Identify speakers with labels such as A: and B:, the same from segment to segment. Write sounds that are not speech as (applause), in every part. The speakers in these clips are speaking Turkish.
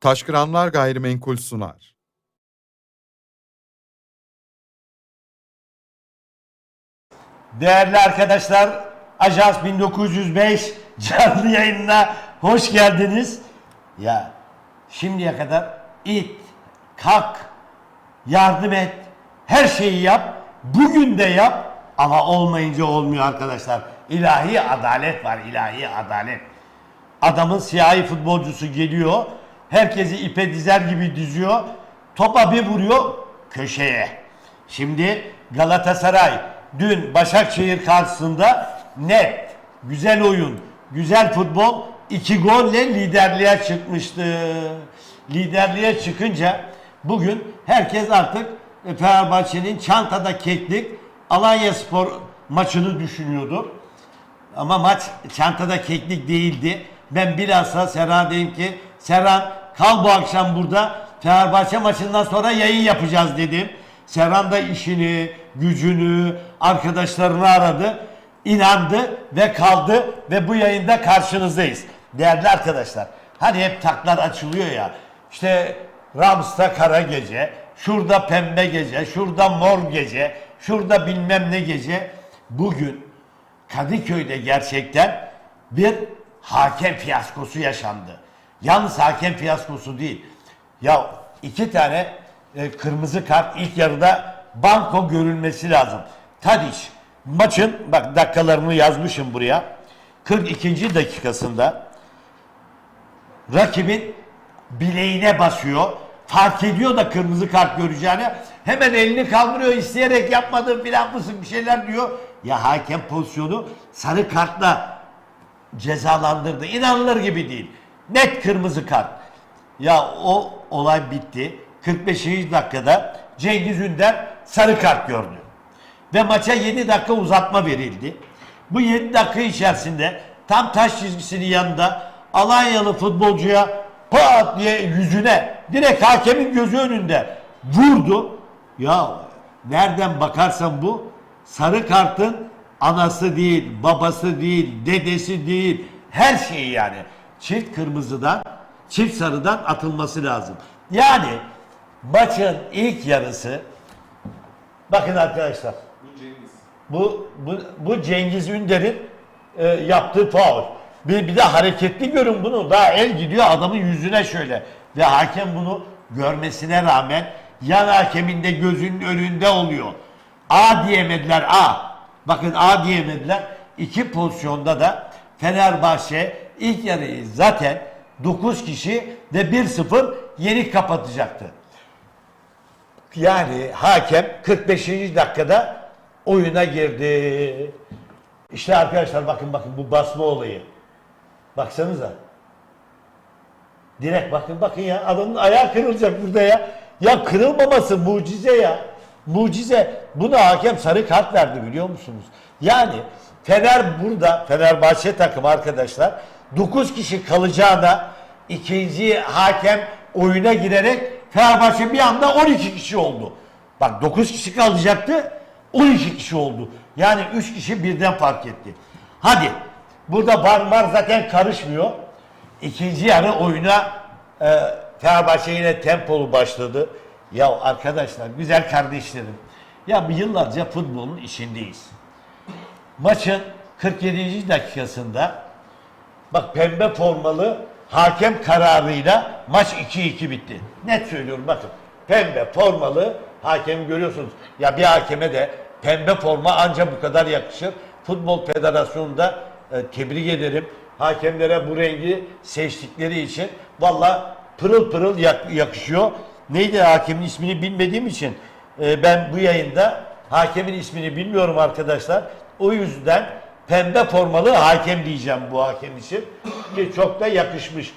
A: Taşkıranlar Gayrimenkul sunar.
B: Değerli arkadaşlar, Ajans 1905 canlı yayınına hoş geldiniz. Ya şimdiye kadar it, kalk, yardım et, her şeyi yap, bugün de yap ama olmayınca olmuyor arkadaşlar. İlahi adalet var, ilahi adalet. Adamın siyahi futbolcusu geliyor, herkesi ipe dizer gibi diziyor, topa bir vuruyor köşeye. Şimdi Galatasaray dün Başakşehir karşısında net, güzel oyun, güzel futbol, iki golle liderliğe çıkmıştı. Liderliğe çıkınca bugün herkes artık Fenerbahçe'nin çantada keklik Alanya Spor maçını düşünüyordu. Ama maç çantada keklik değildi. Ben bilhassa Serhan dedim ki Serhan kal bu akşam burada Fenerbahçe maçından sonra yayın yapacağız dedim. Serhan da işini, gücünü, arkadaşlarını aradı. inandı ve kaldı ve bu yayında karşınızdayız. Değerli arkadaşlar hani hep taklar açılıyor ya işte Rams'ta kara gece, şurada pembe gece, şurada mor gece, şurada bilmem ne gece. Bugün Kadıköy'de gerçekten bir hakem fiyaskosu yaşandı. Yalnız hakem fiyaskosu değil. Ya iki tane e, kırmızı kart ilk yarıda banko görülmesi lazım. Tadiç maçın bak dakikalarını yazmışım buraya. 42. dakikasında rakibin bileğine basıyor. Fark ediyor da kırmızı kart göreceğini. Hemen elini kaldırıyor isteyerek yapmadı filan mısın bir şeyler diyor. Ya hakem pozisyonu sarı kartla cezalandırdı. İnanılır gibi değil. Net kırmızı kart. Ya o olay bitti. 45. dakikada Cengiz Ünder sarı kart gördü. Ve maça 7 dakika uzatma verildi. Bu 7 dakika içerisinde tam taş çizgisinin yanında Alanyalı futbolcuya pat diye yüzüne direkt hakemin gözü önünde vurdu. Ya nereden bakarsan bu sarı kartın anası değil, babası değil, dedesi değil, her şeyi yani. Çift kırmızıdan, çift sarıdan atılması lazım. Yani maçın ilk yarısı bakın arkadaşlar. Bu bu bu Cengiz Ünder'in e, yaptığı faul. Bir, bir de hareketli görün bunu. Daha el gidiyor adamın yüzüne şöyle. Ve hakem bunu görmesine rağmen yan hakemin de gözünün önünde oluyor. A diyemediler A. Bakın A diyemediler. İki pozisyonda da Fenerbahçe ilk yarıyı zaten 9 kişi ve 1-0 yenik kapatacaktı. Yani hakem 45. dakikada oyuna girdi. İşte arkadaşlar bakın bakın bu basma olayı. Baksanıza. Direkt bakın bakın ya adamın ayağı kırılacak burada ya. Ya kırılmaması mucize ya. Mucize. Buna hakem sarı kart verdi biliyor musunuz? Yani Fener burada Fenerbahçe takımı arkadaşlar 9 kişi kalacağına ikinci hakem oyuna girerek Fenerbahçe bir anda 12 kişi oldu. Bak 9 kişi kalacaktı 12 kişi oldu. Yani 3 kişi birden fark etti. Hadi burada var zaten karışmıyor. İkinci yarı oyuna e, Fenerbahçe yine tempolu başladı. Ya arkadaşlar güzel kardeşlerim. Ya bu yıllarca futbolun işindeyiz. Maçın 47. dakikasında bak pembe formalı hakem kararıyla maç 2-2 bitti. Net söylüyorum bakın. Pembe formalı hakem görüyorsunuz. Ya bir hakeme de pembe forma ancak bu kadar yakışır. Futbol Federasyonu'nda e, tebrik ederim. Hakemlere bu rengi seçtikleri için valla pırıl pırıl yak- yakışıyor. Neydi hakemin ismini bilmediğim için e, ben bu yayında hakemin ismini bilmiyorum arkadaşlar. O yüzden pembe formalı hakem diyeceğim bu hakem için. Ki çok da yakışmış.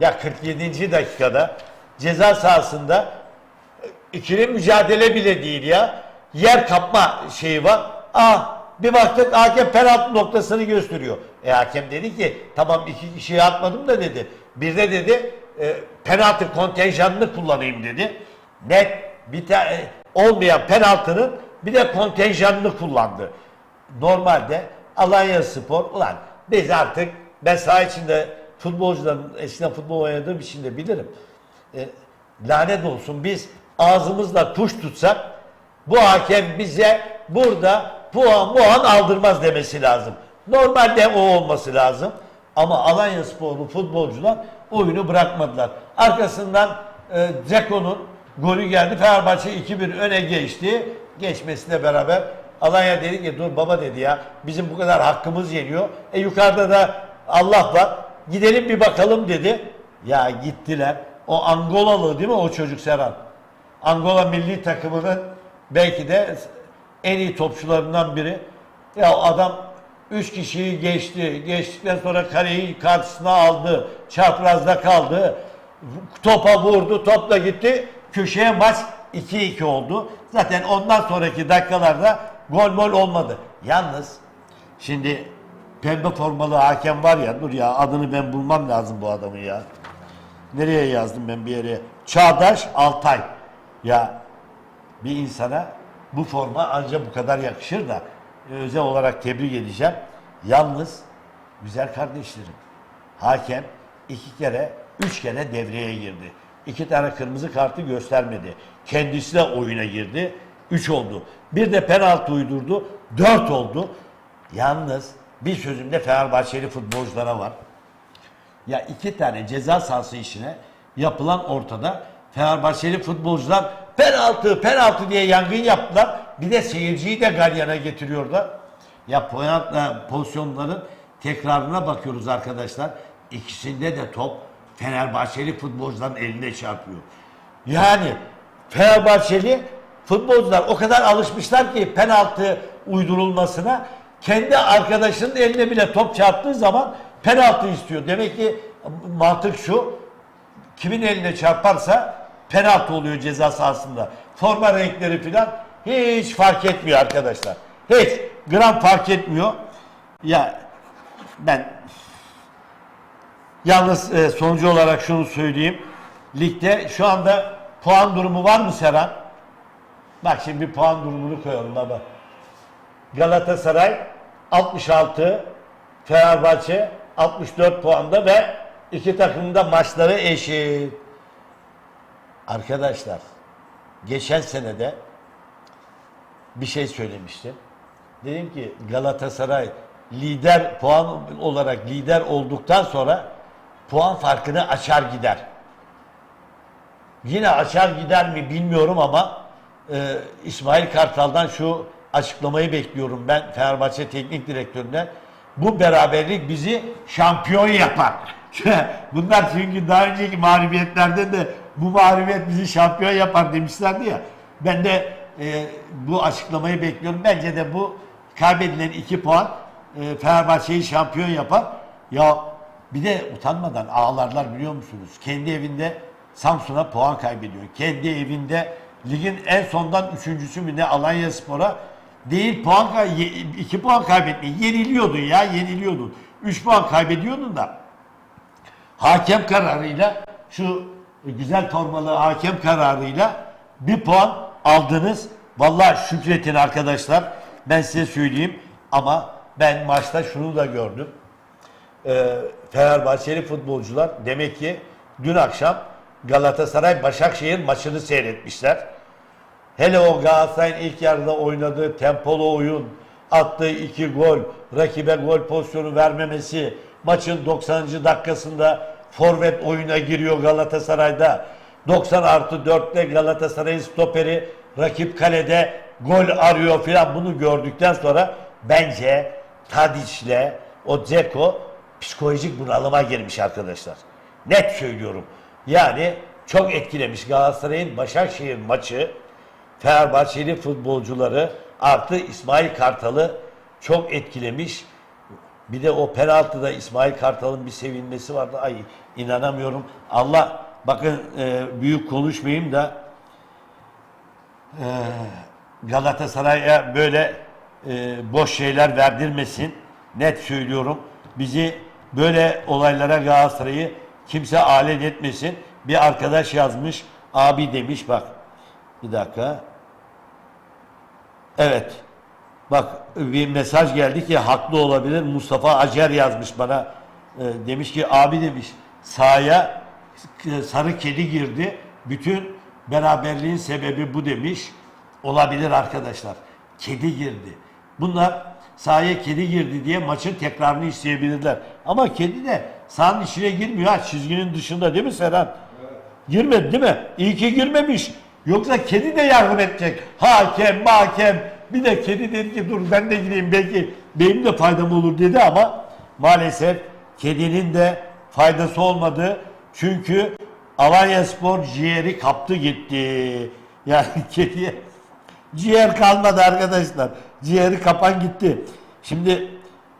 B: Ya 47. dakikada ceza sahasında ikili mücadele bile değil ya. Yer kapma şeyi var. Ah bir baktık hakem penaltı noktasını gösteriyor. E hakem dedi ki tamam iki kişiyi atmadım da dedi. Bir de dedi e, penaltı kontenjanını kullanayım dedi. Net bir tane olmayan penaltının bir de kontenjanını kullandı. Normalde Alanya Spor ulan biz artık ben saha içinde futbolcuların eskiden futbol oynadığım için de bilirim. e, lanet olsun biz ağzımızla kuş tutsak bu hakem bize burada puan puan aldırmaz demesi lazım. Normalde o olması lazım. Ama Alanya sporlu futbolcular oyunu bırakmadılar. Arkasından e, Ceko'nun golü geldi. Fenerbahçe 2-1 öne geçti. Geçmesiyle beraber Alanya dedi ki dur baba dedi ya bizim bu kadar hakkımız yeniyor. E yukarıda da Allah var. Gidelim bir bakalım dedi. Ya gittiler. O Angolalı değil mi o çocuk Serhan? Angola milli takımının belki de en iyi topçularından biri. Ya adam 3 kişiyi geçti. Geçtikten sonra kareyi karşısına aldı. Çaprazda kaldı. Topa vurdu. Topla gitti. Köşeye maç 2-2 oldu. Zaten ondan sonraki dakikalarda gol mol olmadı. Yalnız şimdi pembe formalı hakem var ya dur ya adını ben bulmam lazım bu adamı ya. Nereye yazdım ben bir yere? Çağdaş Altay. Ya bir insana bu forma ancak bu kadar yakışır da özel olarak tebrik edeceğim. Yalnız güzel kardeşlerim. Hakem iki kere, üç kere devreye girdi. İki tane kırmızı kartı göstermedi. Kendisi de oyuna girdi. Üç oldu. Bir de penaltı uydurdu. Dört oldu. Yalnız bir sözümde Fenerbahçeli futbolculara var. Ya iki tane ceza sahası işine yapılan ortada Fenerbahçeli futbolcular penaltı penaltı diye yangın yaptılar. Bir de seyirciyi de galyana getiriyorlar. Ya penaltı pozisyonların tekrarına bakıyoruz arkadaşlar. İkisinde de top Fenerbahçeli futbolcuların eline çarpıyor. Yani Fenerbahçeli futbolcular o kadar alışmışlar ki penaltı uydurulmasına kendi arkadaşının eline bile top çarptığı zaman penaltı istiyor. Demek ki mantık şu kimin eline çarparsa penaltı oluyor ceza sahasında. Forma renkleri filan hiç fark etmiyor arkadaşlar. Hiç gram fark etmiyor. Ya ben yalnız e, sonucu olarak şunu söyleyeyim. Ligde şu anda puan durumu var mı Serhan? Bak şimdi bir puan durumunu koyalım baba. Galatasaray 66, Fenerbahçe 64 puanda ve iki takımın da maçları eşit. Arkadaşlar geçen senede bir şey söylemiştim. Dedim ki Galatasaray lider puan olarak lider olduktan sonra puan farkını açar gider. Yine açar gider mi bilmiyorum ama e, İsmail Kartal'dan şu açıklamayı bekliyorum ben Fenerbahçe Teknik Direktörü'ne. Bu beraberlik bizi şampiyon yapar. (laughs) Bunlar çünkü daha önceki mağlubiyetlerde de bu mağlubiyet bizi şampiyon yapar demişlerdi ya. Ben de e, bu açıklamayı bekliyorum. Bence de bu kaybedilen iki puan e, Fenerbahçe'yi şampiyon yapar. Ya bir de utanmadan ağlarlar biliyor musunuz? Kendi evinde Samsun'a puan kaybediyor. Kendi evinde ligin en sondan üçüncüsü mü ne Alanya Spor'a değil puan kay iki puan kaybetmeyi yeniliyordun ya yeniliyordun. Üç puan kaybediyordun da hakem kararıyla şu güzel formalı hakem kararıyla bir puan aldınız. Vallahi şükretin arkadaşlar. Ben size söyleyeyim ama ben maçta şunu da gördüm. Ee, Fenerbahçeli futbolcular demek ki dün akşam Galatasaray Başakşehir maçını seyretmişler. Hele o Galatasaray'ın ilk yarıda oynadığı tempolu oyun, attığı iki gol, rakibe gol pozisyonu vermemesi, maçın 90. dakikasında forvet oyuna giriyor Galatasaray'da. 90 artı 4'te Galatasaray'ın stoperi rakip kalede gol arıyor filan bunu gördükten sonra bence Tadic'le o Dzeko psikolojik bunalıma girmiş arkadaşlar. Net söylüyorum. Yani çok etkilemiş Galatasaray'ın Başakşehir maçı Fenerbahçeli futbolcuları artı İsmail Kartal'ı çok etkilemiş. Bir de o penaltıda İsmail Kartal'ın bir sevinmesi vardı. Ay inanamıyorum. Allah bakın e, büyük konuşmayayım da e, Galatasaray'a böyle e, boş şeyler verdirmesin. Net söylüyorum. Bizi böyle olaylara Galatasaray'ı kimse alet etmesin. Bir arkadaş yazmış. Abi demiş bak. Bir dakika. Evet. Bak bir mesaj geldi ki haklı olabilir. Mustafa Acer yazmış bana. E, demiş ki abi demiş sahaya sarı kedi girdi. Bütün beraberliğin sebebi bu demiş. Olabilir arkadaşlar. Kedi girdi. Bunlar sahaya kedi girdi diye maçın tekrarını isteyebilirler. Ama kedi de sahanın içine girmiyor. Ha, çizginin dışında değil mi Serhan? Girmedi değil mi? İyi ki girmemiş. Yoksa kedi de yardım edecek. Hakem, hakem. Bir de kedi dedi ki dur ben de gireyim belki benim de faydam olur dedi ama maalesef kedinin de faydası olmadı. Çünkü Alanya Spor ciğeri kaptı gitti. (laughs) Yani kediye ciğer kalmadı arkadaşlar. Ciğeri kapan gitti. Şimdi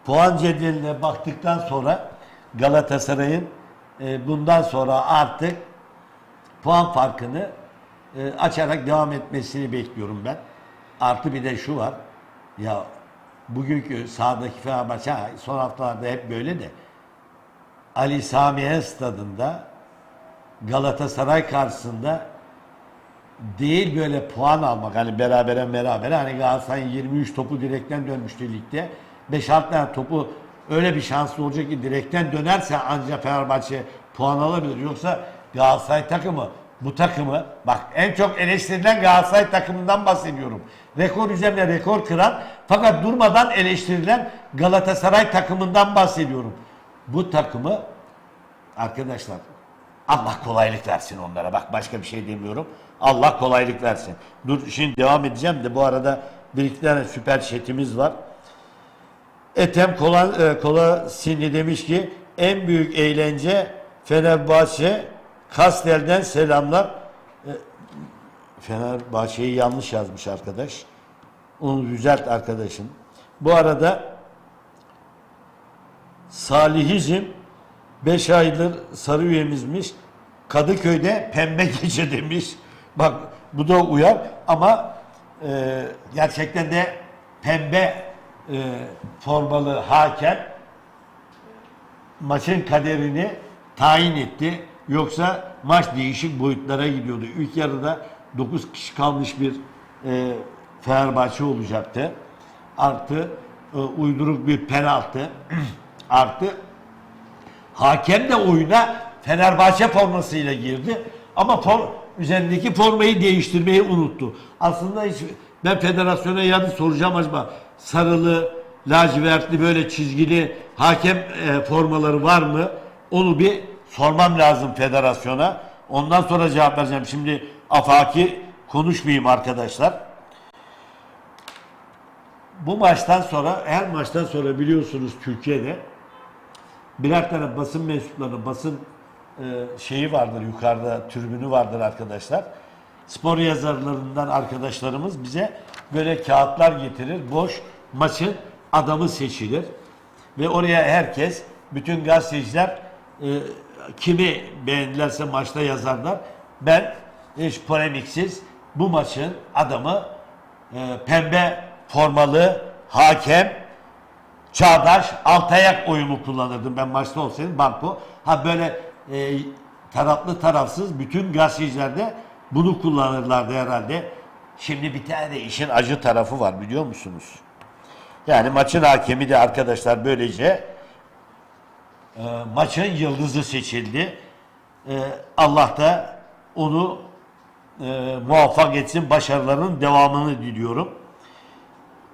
B: puan cedveline baktıktan sonra Galatasaray'ın e, bundan sonra artık puan farkını e, açarak devam etmesini bekliyorum ben. Artı bir de şu var. Ya bugünkü sahadaki Fenerbahçe son haftalarda hep böyle de Ali Samiye stadında Galatasaray karşısında değil böyle puan almak hani berabere berabere hani Galatasaray'ın 23 topu direkten dönmüştü ligde 5-6 tane topu öyle bir şanslı olacak ki direkten dönerse ancak Fenerbahçe puan alabilir yoksa Galatasaray takımı bu takımı bak en çok eleştirilen Galatasaray takımından bahsediyorum. Rekor üzerine rekor kıran fakat durmadan eleştirilen Galatasaray takımından bahsediyorum. Bu takımı Arkadaşlar Allah kolaylık versin onlara. Bak başka bir şey demiyorum. Allah kolaylık versin. Dur şimdi devam edeceğim de bu arada bir iki tane süper chatimiz var. Etem Kola, e, Kola Sinli demiş ki en büyük eğlence Fenerbahçe Kastel'den selamlar. E, Fenerbahçe'yi yanlış yazmış arkadaş. Onu düzelt arkadaşım. Bu arada Salihizm 5 aydır sarı üyemizmiş. Kadıköy'de pembe (laughs) gece demiş. Bak bu da uyar ama e, gerçekten de pembe e, formalı hakem maçın kaderini tayin etti. Yoksa maç değişik boyutlara gidiyordu. İlk yarıda 9 kişi kalmış bir e, Fenerbahçe olacaktı. Artı e, uyduruk bir penaltı. (clears throat) Artı Hakem de oyuna Fenerbahçe formasıyla girdi. Ama for, üzerindeki formayı değiştirmeyi unuttu. Aslında hiç ben federasyona yarın soracağım acaba sarılı, lacivertli böyle çizgili hakem e, formaları var mı? Onu bir sormam lazım federasyona. Ondan sonra cevap vereceğim. Şimdi afaki konuşmayayım arkadaşlar. Bu maçtan sonra her maçtan sonra biliyorsunuz Türkiye'de birer tane basın mensupları, basın e, şeyi vardır yukarıda, tribünü vardır arkadaşlar. Spor yazarlarından arkadaşlarımız bize böyle kağıtlar getirir. Boş maçın adamı seçilir. Ve oraya herkes, bütün gazeteciler e, kimi beğendilerse maçta yazarlar. Ben hiç polemiksiz bu maçın adamı e, pembe formalı hakem Çağdaş Altayak oyumu kullanırdım ben maçta olsaydım banko. Ha böyle e, taraflı tarafsız bütün gazetecilerde bunu kullanırlardı herhalde. Şimdi bir tane işin acı tarafı var biliyor musunuz? Yani maçın hakemi de arkadaşlar böylece e, maçın yıldızı seçildi. E, Allah da onu e, muvaffak etsin, başarıların devamını diliyorum.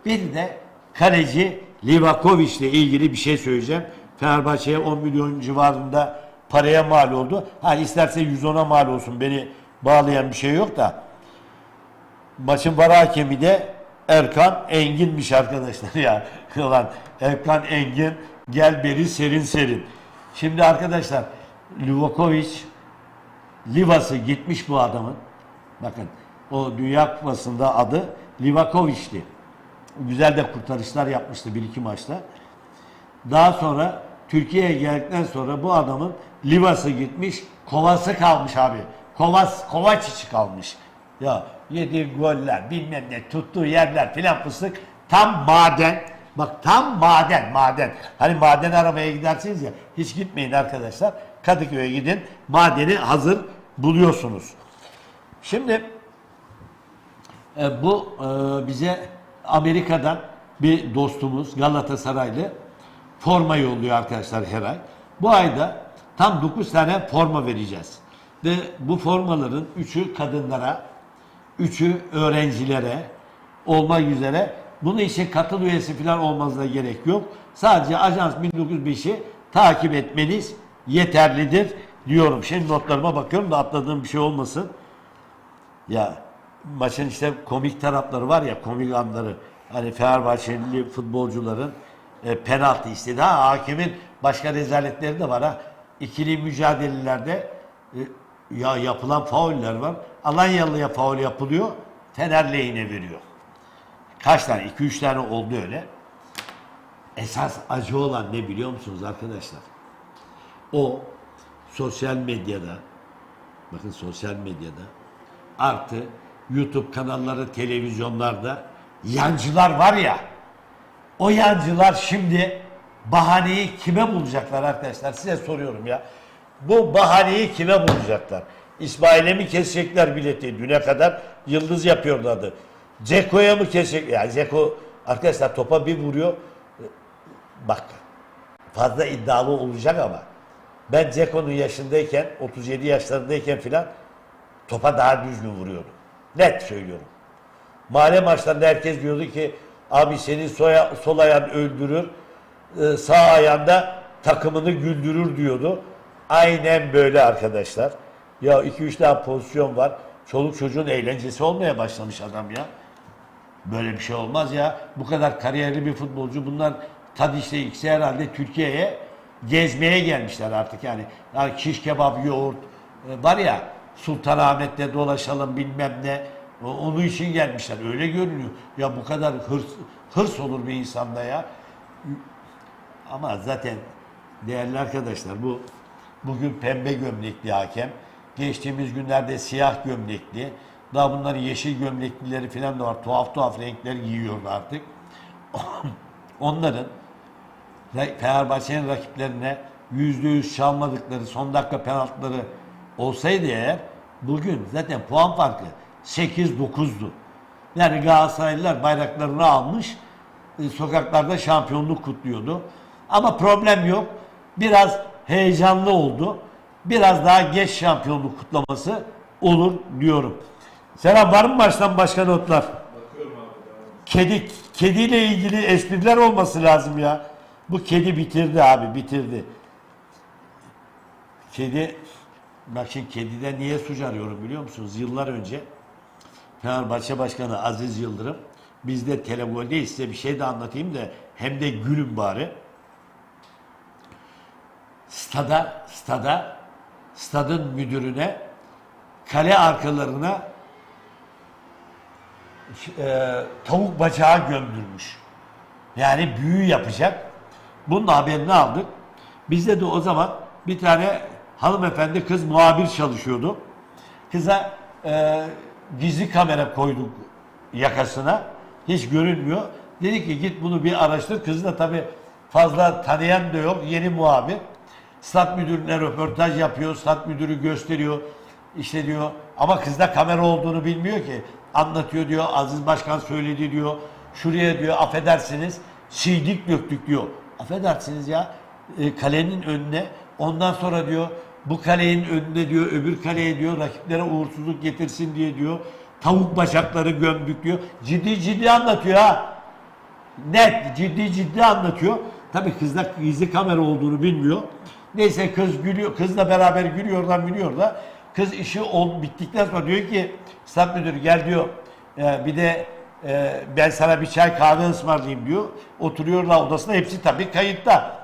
B: Bir de kaleci Livakovic ile ilgili bir şey söyleyeceğim. Fenerbahçe'ye 10 milyon civarında paraya mal oldu. Ha isterse 110'a mal olsun. Beni bağlayan bir şey yok da. Maçın var hakemi de Erkan Engin'miş arkadaşlar ya. (laughs) Kılan Erkan Engin gel beri serin serin. Şimdi arkadaşlar Livakovic Livası gitmiş bu adamın. Bakın o Dünya Kupası'nda adı Livakovic'ti. Güzel de kurtarışlar yapmıştı bir iki maçta. Daha sonra Türkiye'ye geldikten sonra bu adamın Livası gitmiş, kovası kalmış abi. Kovas, kovaç içi kalmış. Ya yediği goller, bilmem ne, tuttuğu yerler filan fıstık tam maden. Bak tam maden, maden. Hani maden aramaya gidersiniz ya, hiç gitmeyin arkadaşlar. Kadıköy'e gidin, madeni hazır buluyorsunuz. Şimdi e, bu e, bize Amerika'dan bir dostumuz Galatasaraylı forma yolluyor arkadaşlar her ay. Bu ayda Tam 9 tane forma vereceğiz. Ve bu formaların 3'ü kadınlara, 3'ü öğrencilere olmak üzere. Bunun için katıl üyesi falan olmanıza gerek yok. Sadece Ajans 1905'i takip etmeniz yeterlidir diyorum. Şimdi notlarıma bakıyorum da atladığım bir şey olmasın. Ya maçın işte komik tarafları var ya komik anları. Hani Fenerbahçeli futbolcuların e, penaltı istedi. Ha hakemin başka rezaletleri de var ha. İkili mücadelelerde e, ya yapılan fauller var. Alanyalı'ya faul yapılıyor. Fener lehine veriyor. Kaç tane? 2-3 tane oldu öyle. Esas acı olan ne biliyor musunuz arkadaşlar? O sosyal medyada bakın sosyal medyada artı YouTube kanalları, televizyonlarda yancılar var ya o yancılar şimdi bahaneyi kime bulacaklar arkadaşlar? Size soruyorum ya. Bu bahaneyi kime bulacaklar? İsmail'e mi kesecekler bileti? Düne kadar yıldız yapıyorlardı. Ceko'ya mı kesecek? Ya Ceko arkadaşlar topa bir vuruyor. Bak fazla iddialı olacak ama ben Ceko'nun yaşındayken 37 yaşlarındayken filan topa daha düzgün vuruyordu. Net söylüyorum. Mahalle maçlarında herkes diyordu ki abi senin soya, sol ayağın öldürür, e, sağ ayağında takımını güldürür diyordu. Aynen böyle arkadaşlar. Ya 2-3 tane pozisyon var. Çoluk çocuğun eğlencesi olmaya başlamış adam ya. Böyle bir şey olmaz ya. Bu kadar kariyerli bir futbolcu. Bunlar Tadiş'le ikisi herhalde Türkiye'ye gezmeye gelmişler artık yani. yani şiş kebap, yoğurt e, var ya Sultanahmet'te dolaşalım bilmem ne. Onun için gelmişler. Öyle görünüyor. Ya bu kadar hırs, hırs olur bir insanda ya. Ama zaten değerli arkadaşlar bu bugün pembe gömlekli hakem. Geçtiğimiz günlerde siyah gömlekli. Daha bunların yeşil gömleklileri falan da var. Tuhaf tuhaf renkler giyiyordu artık. (laughs) Onların Fenerbahçe'nin rakiplerine yüzde yüz çalmadıkları son dakika penaltıları olsaydı eğer bugün zaten puan farkı 8-9'du. Yani Galatasaraylılar bayraklarını almış e, sokaklarda şampiyonluk kutluyordu. Ama problem yok. Biraz heyecanlı oldu. Biraz daha geç şampiyonluk kutlaması olur diyorum. Selam var mı baştan başka notlar? Kedi kediyle ilgili espriler olması lazım ya. Bu kedi bitirdi abi bitirdi. Kedi bak şimdi kediden niye suç arıyorum biliyor musunuz? Yıllar önce Fenerbahçe Başkanı Aziz Yıldırım bizde televolde size bir şey de anlatayım da hem de gülün bari. Stada, stada, stadın müdürüne kale arkalarına e, tavuk bacağı gömdürmüş. Yani büyü yapacak. Bunun haberini aldık. Bizde de o zaman bir tane hanımefendi kız muhabir çalışıyordu. Kıza e, gizli kamera koyduk yakasına. Hiç görünmüyor. Dedi ki git bunu bir araştır. Kız da tabii fazla tanıyan da yok. Yeni muhabir. Stat müdürüne röportaj yapıyor. Stat müdürü gösteriyor. İşte diyor ama kızda kamera olduğunu bilmiyor ki. Anlatıyor diyor. Aziz Başkan söyledi diyor. Şuraya diyor affedersiniz sildik döktük diyor. Affedersiniz ya e, kalenin önüne ondan sonra diyor bu kalenin önüne diyor öbür kaleye diyor rakiplere uğursuzluk getirsin diye diyor tavuk bacakları gömdük diyor. Ciddi ciddi anlatıyor ha. Net ciddi ciddi anlatıyor. Tabii kızda gizli kamera olduğunu bilmiyor. Neyse kız gülüyor. Kızla beraber gülüyor da gülüyor da. Kız işi ol, bittikten sonra diyor ki stat müdürü gel diyor. "e, bir de e, ben sana bir çay kahve ısmarlayayım diyor. Oturuyorlar odasında hepsi tabii kayıtta.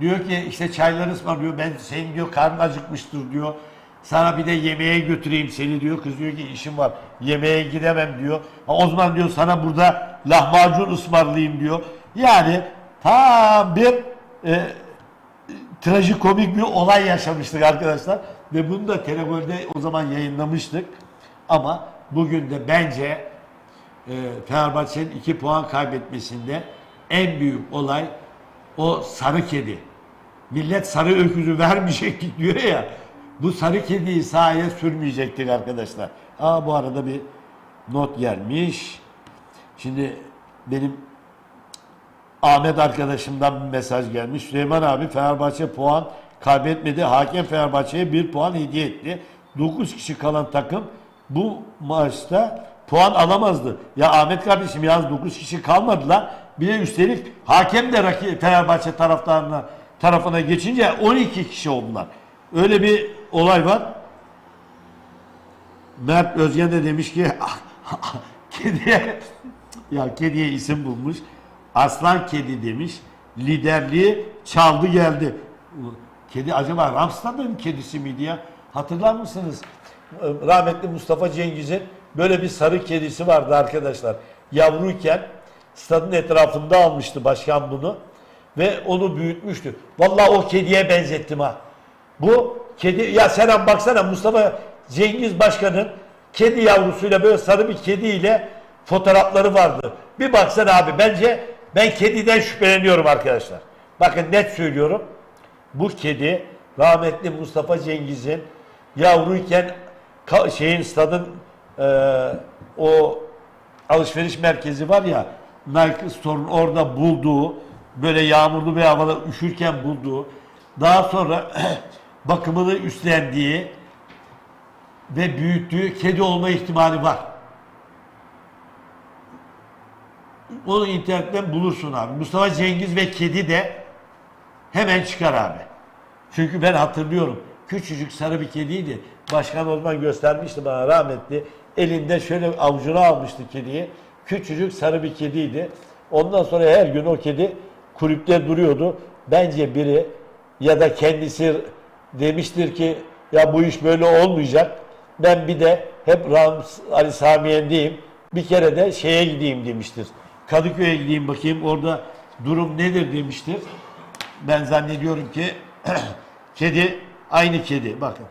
B: Diyor ki işte çayları ısmarlıyor. Ben senin diyor karnın acıkmıştır diyor. Sana bir de yemeğe götüreyim seni diyor. Kız diyor ki işim var. Yemeğe gidemem diyor. Ha, o zaman diyor sana burada lahmacun ısmarlayayım diyor. Yani tam bir e, trajikomik bir olay yaşamıştık arkadaşlar. Ve bunu da televizyonda o zaman yayınlamıştık. Ama bugün de bence e, Fenerbahçe'nin 2 puan kaybetmesinde en büyük olay o sarı kedi. Millet sarı öküzü vermeyecektik (laughs) diyor ya. Bu sarı kediyi sahaya sürmeyecektik arkadaşlar. Aa bu arada bir not gelmiş. Şimdi benim Ahmet arkadaşımdan bir mesaj gelmiş. Süleyman abi Fenerbahçe puan kaybetmedi. Hakem Fenerbahçe'ye 1 puan hediye etti. 9 kişi kalan takım bu maçta puan alamazdı. Ya Ahmet kardeşim yalnız 9 kişi kalmadılar. Bir de üstelik hakem de rakip Fenerbahçe taraftarına tarafına geçince 12 kişi oldular. Öyle bir olay var. Mert Özgen de demiş ki (laughs) kediye ya kediye isim bulmuş. Aslan kedi demiş. Liderliği çaldı geldi. Kedi acaba Ramstad'ın kedisi miydi ya? Hatırlar mısınız? Rahmetli Mustafa Cengiz'in böyle bir sarı kedisi vardı arkadaşlar. Yavruyken stadın etrafında almıştı başkan bunu ve onu büyütmüştü. Vallahi o kediye benzettim ha. Bu kedi ya Serhan baksana Mustafa Cengiz Başkan'ın kedi yavrusuyla böyle sarı bir kediyle fotoğrafları vardı. Bir baksana abi bence ben kediden şüpheleniyorum arkadaşlar. Bakın net söylüyorum. Bu kedi rahmetli Mustafa Cengiz'in yavruyken şeyin stadın eee, o alışveriş merkezi var ya Nike Store'un orada bulduğu böyle yağmurlu bir havada üşürken bulduğu daha sonra (clears throat) bakımını üstlendiği ve büyüttüğü kedi olma ihtimali var. Onu internetten bulursun abi. Mustafa Cengiz ve kedi de hemen çıkar abi. Çünkü ben hatırlıyorum. Küçücük sarı bir kediydi. Başkan Osman göstermişti bana rahmetli. Elinde şöyle avucuna almıştı kediyi. Küçücük sarı bir kediydi. Ondan sonra her gün o kedi kulüpte duruyordu. Bence biri ya da kendisi demiştir ki ya bu iş böyle olmayacak. Ben bir de hep Rams Ali Samiyen'deyim. Bir kere de şeye gideyim demiştir. Kadıköy'e gideyim bakayım orada durum nedir demiştir. Ben zannediyorum ki (clears throat) kedi aynı kedi. Bakın.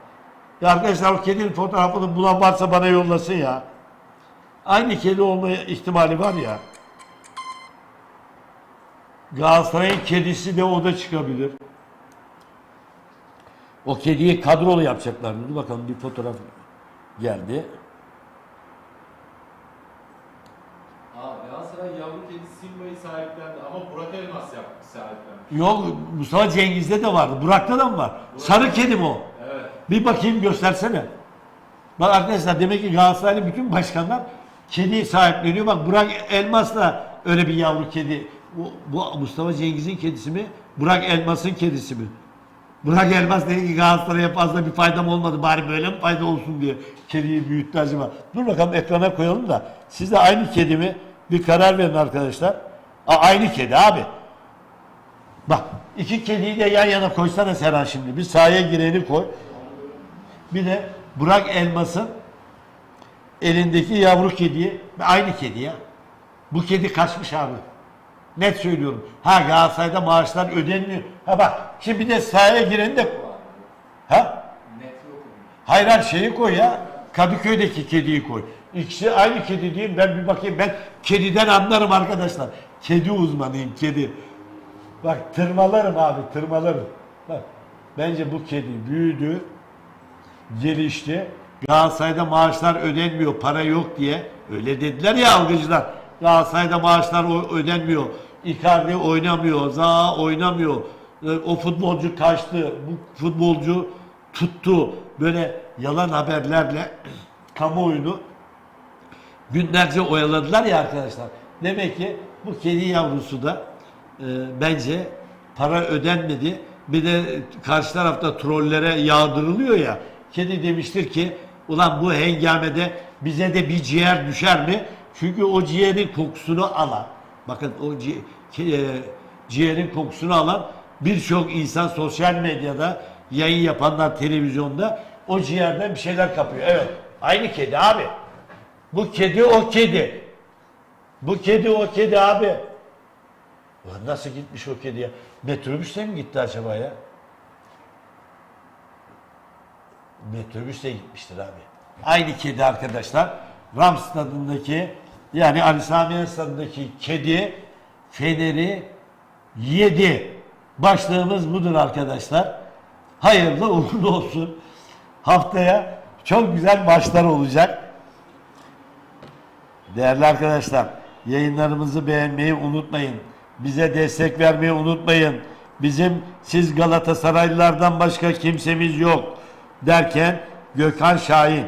B: Ya arkadaşlar o kedinin fotoğrafını bulan varsa bana yollasın ya. Aynı kedi olma ihtimali var ya. Galatasaray'ın kedisi de o da çıkabilir. O kediyi kadrolu yapacaklar. Dur bakalım bir fotoğraf geldi.
C: Aa, Galatasaray yavru kedi Silva'yı sahiplendi ama Burak Elmas yaptı sahiplenmiş.
B: Yok Mustafa Cengiz'de de vardı. Burak'ta da mı var? Sarı kedi mi o?
C: Evet.
B: Bir bakayım göstersene. Bak arkadaşlar demek ki Galatasaray'ın bütün başkanlar kedi sahipleniyor. Bak Burak Elmas da öyle bir yavru kedi. Bu, bu Mustafa Cengiz'in kedisi mi? Burak Elmas'ın kedisi mi? Burak Elmas dedi ki Galatasaray'a fazla bir faydam olmadı. Bari böyle mi fayda olsun diye kediyi büyüttü acaba. Dur bakalım ekrana koyalım da. Siz de aynı kedi mi? Bir karar verin arkadaşlar. Aa, aynı kedi abi. Bak iki kediyi de yan yana koysana Serhan şimdi. Bir sahaya gireni koy. Bir de Burak Elmas'ın elindeki yavru kediyi aynı kedi ya. Bu kedi kaçmış abi. Net söylüyorum. Ha Galatasaray'da maaşlar ödenmiyor. Ha bak şimdi bir de sahaya gireni de ha hayır hayır şeyi koy ya. Kadıköy'deki kediyi koy. İkisi aynı kedi diyeyim ben bir bakayım ben kediden anlarım arkadaşlar. Kedi uzmanıyım kedi. Bak tırmalarım abi tırmalarım. Bak bence bu kedi büyüdü, gelişti. Galatasaray'da maaşlar ödenmiyor, para yok diye. Öyle dediler ya algıcılar. Galatasaray'da maaşlar ödenmiyor. Icardi oynamıyor, Zaha oynamıyor. E, O futbolcu kaçtı, bu futbolcu tuttu. Böyle yalan haberlerle (clears throat) kamuoyunu günlerce oyaladılar ya arkadaşlar. Demek ki bu kedi yavrusu da e, bence para ödenmedi. Bir de karşı tarafta trollere yağdırılıyor ya. Kedi demiştir ki ulan bu hengamede bize de bir ciğer düşer mi? Çünkü o ciğerin kokusunu alan bakın o ci- e, ciğerin kokusunu alan birçok insan sosyal medyada yayın yapanlar televizyonda o ciğerden bir şeyler kapıyor. Evet. Aynı kedi abi. Bu kedi o kedi. Bu kedi o kedi abi. Ulan nasıl gitmiş o kedi ya? Metrobüsle mi gitti acaba ya? Metrobüsle gitmiştir abi. Aynı kedi arkadaşlar. Ram stadındaki yani Ali Sami stadındaki kedi Fener'i yedi. Başlığımız budur arkadaşlar. Hayırlı uğurlu olsun. Haftaya çok güzel maçlar olacak. Değerli arkadaşlar, yayınlarımızı beğenmeyi unutmayın. Bize destek vermeyi unutmayın. Bizim siz Galatasaraylılardan başka kimsemiz yok derken Gökhan Şahin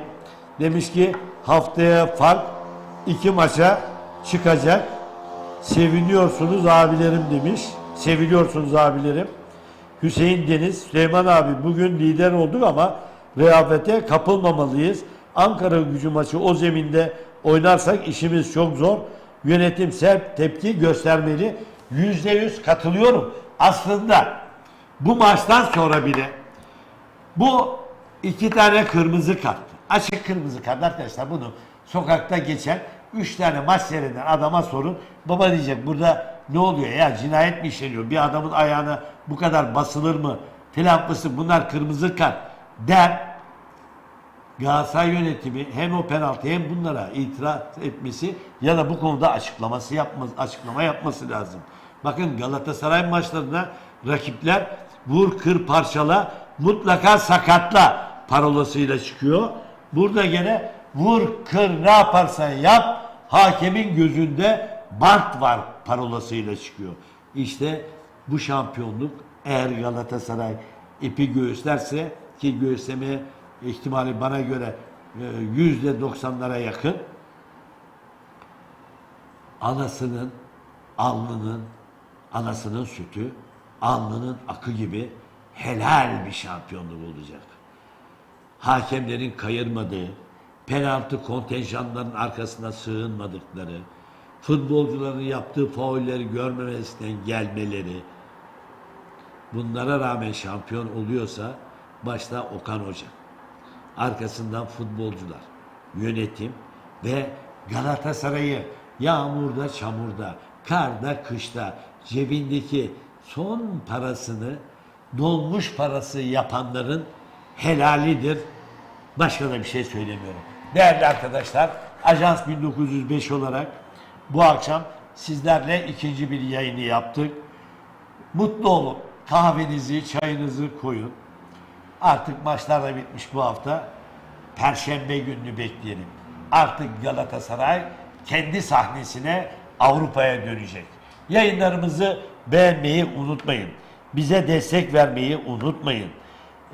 B: demiş ki haftaya fark iki maça çıkacak. Seviniyorsunuz abilerim demiş. Seviliyorsunuz abilerim. Hüseyin Deniz, Süleyman abi bugün lider olduk ama rehavete kapılmamalıyız. Ankara gücü maçı o zeminde oynarsak işimiz çok zor. Yönetim sert tepki göstermeli. Yüzde yüz katılıyorum. Aslında bu maçtan sonra bile bu iki tane kırmızı kart. Açık kırmızı kart arkadaşlar bunu sokakta geçen üç tane maç seyreden adama sorun. Baba diyecek burada ne oluyor ya cinayet mi işleniyor? Bir adamın ayağına bu kadar basılır mı? Filan mısın? Bunlar kırmızı kart der. Galatasaray yönetimi hem o penaltı hem bunlara itiraz etmesi ya da bu konuda açıklaması yapması, açıklama yapması lazım. Bakın Galatasaray maçlarına rakipler vur kır parçala mutlaka sakatla parolasıyla çıkıyor. Burada gene vur kır ne yaparsan yap hakemin gözünde bant var parolasıyla çıkıyor. İşte bu şampiyonluk eğer Galatasaray ipi göğüslerse ki göğüslemeye ihtimali bana göre e, yüzde doksanlara yakın anasının alnının anasının sütü alnının akı gibi helal bir şampiyonluk olacak. Hakemlerin kayırmadığı, penaltı kontenjanların arkasına sığınmadıkları, futbolcuların yaptığı faulleri görmemesinden gelmeleri, bunlara rağmen şampiyon oluyorsa başta Okan Hoca, arkasından futbolcular, yönetim ve Galatasaray'ı yağmurda, çamurda, karda, kışta cebindeki son parasını dolmuş parası yapanların helalidir. Başka da bir şey söylemiyorum. Değerli arkadaşlar, Ajans 1905 olarak bu akşam sizlerle ikinci bir yayını yaptık. Mutlu olun. Kahvenizi, çayınızı koyun. Artık maçlar da bitmiş bu hafta. Perşembe gününü bekleyelim. Artık Galatasaray kendi sahnesine Avrupa'ya dönecek. Yayınlarımızı beğenmeyi unutmayın. Bize destek vermeyi unutmayın.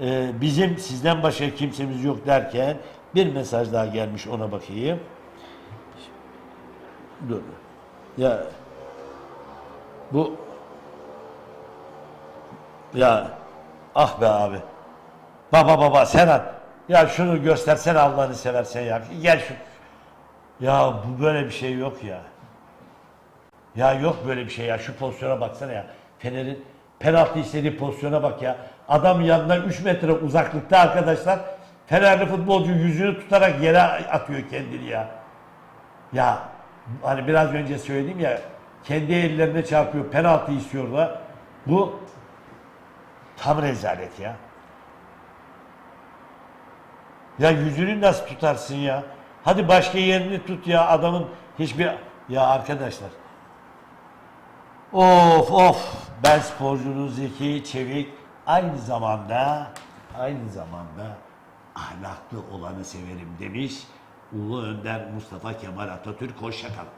B: Ee, bizim sizden başka kimsemiz yok derken bir mesaj daha gelmiş ona bakayım. Dur. Ya bu ya ah be abi. Baba baba Serhat. Ya şunu göstersene Allah'ını seversen ya. Gel şu. Ya bu böyle bir şey yok ya. Ya yok böyle bir şey ya. Şu pozisyona baksana ya. Fener'in penaltı istediği pozisyona bak ya. Adam yanından 3 metre uzaklıkta arkadaşlar. Fenerli futbolcu yüzünü tutarak yere atıyor kendini ya. Ya hani biraz önce söyledim ya kendi ellerine çarpıyor penaltı istiyorlar. Bu tam rezalet ya. Ya yüzünü nasıl tutarsın ya? Hadi başka yerini tut ya adamın hiçbir... Ya arkadaşlar. Of of. Ben sporcunun zeki, çevik, aynı zamanda aynı zamanda ahlaklı olanı severim demiş. Ulu Önder Mustafa Kemal Atatürk hoşçakalın.